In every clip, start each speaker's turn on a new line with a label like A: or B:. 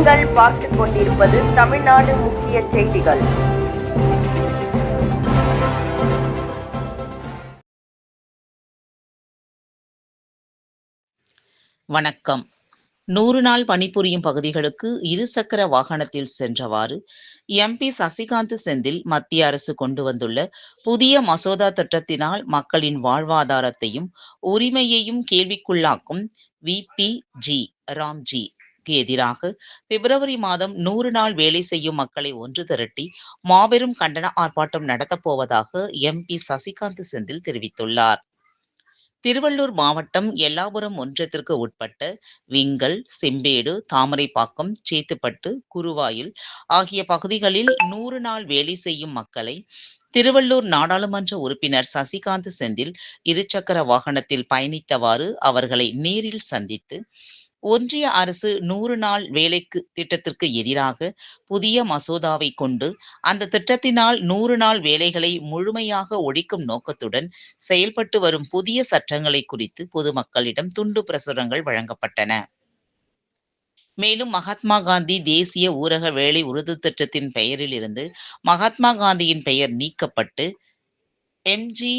A: நீங்கள் பார்த்துக் கொண்டிருப்பது தமிழ்நாடு முக்கிய செய்திகள்.
B: வணக்கம். நூறு நாள் பணிபுரியும் பகுதிகளுக்கு இருசக்கர வாகனத்தில் சென்றவாறு எம்பி சசிகாந்த் செந்தில் மத்திய அரசு கொண்டு வந்துள்ள புதிய மசோதா திட்டத்தினால் மக்களின் வாழ்வாதாரத்தையும் உரிமையையும் கேள்விக்குள்ளாக்கும் விபிஜி ராம்ஜி. எதிராக பிப்ரவரி மாதம் நூறு நாள் வேலை செய்யும் மக்களை ஒன்று திரட்டி மாபெரும் கண்டன ஆர்ப்பாட்டம் நடத்தப்போவதாக எம்பி சசிகாந்த் செந்தில் தெரிவித்துள்ளார். திருவள்ளூர் மாவட்டம் எல்லாபுரம் ஒன்றியத்திற்கு உட்பட்ட விங்கல் செம்பேடு தாமரைப்பாக்கம் சேத்துப்பட்டு குருவாயில் ஆகிய பகுதிகளில் நூறு நாள் வேலை செய்யும் மக்களை திருவள்ளூர் நாடாளுமன்ற உறுப்பினர் சசிகாந்த் செந்தில் இருசக்கர வாகனத்தில் பயணித்தவாறு அவர்களை நேரில் சந்தித்து ஒன்றிய அரசு நூறு நாள் வேலைக்கு திட்டத்திற்கு எதிராக புதிய மசோதாவை கொண்டு அந்த திட்டத்தினால் நூறு நாள் வேலைகளை முழுமையாக ஒழிக்கும் நோக்கத்துடன் செயல்பட்டு வரும் புதிய சட்டங்களை குறித்து பொதுமக்களிடம் துண்டு பிரசுரங்கள் வழங்கப்பட்டன. மேலும் மகாத்மா காந்தி தேசிய ஊரக வேலை உறுதி திட்டத்தின் பெயரில் இருந்து மகாத்மா காந்தியின் பெயர் நீக்கப்பட்டு எம்ஜி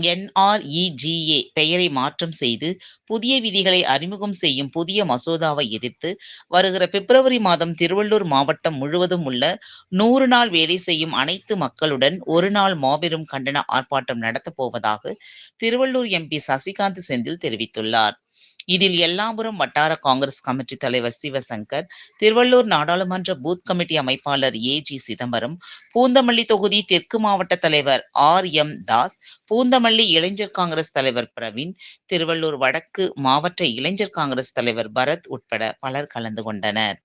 B: என்ஆர்இஜிஏ பெயரை மாற்றம் செய்து புதிய விதிகளை அறிமுகம் செய்யும் புதிய மசோதாவை எதிர்த்து வருகிற பிப்ரவரி மாதம் திருவள்ளூர் மாவட்டம் முழுவதும் உள்ள நூறு நாள் வேலை செய்யும் அனைத்து மக்களுடன் ஒரு நாள் மாபெரும் கண்டன ஆர்ப்பாட்டம் நடத்தப் போவதாக திருவள்ளூர் எம்பி சசிகாந்த் செந்தில் தெரிவித்துள்ளார். இதில் எல்லாபுரம் வட்டார காங்கிரஸ் கமிட்டி தலைவர் சிவசங்கர் திருவள்ளூர் நாடாளுமன்ற பூத் கமிட்டி அமைப்பாளர் ஏ ஜி சிதம்பரம் பூந்தமல்லி தொகுதி தெற்கு மாவட்ட தலைவர் ஆர் எம் தாஸ் பூந்தமல்லி இளைஞர் காங்கிரஸ் தலைவர் பிரவீன் திருவள்ளூர் வடக்கு மாவட்ட இளைஞர் காங்கிரஸ் தலைவர் பரத் உட்பட பலர் கலந்து கொண்டனர்.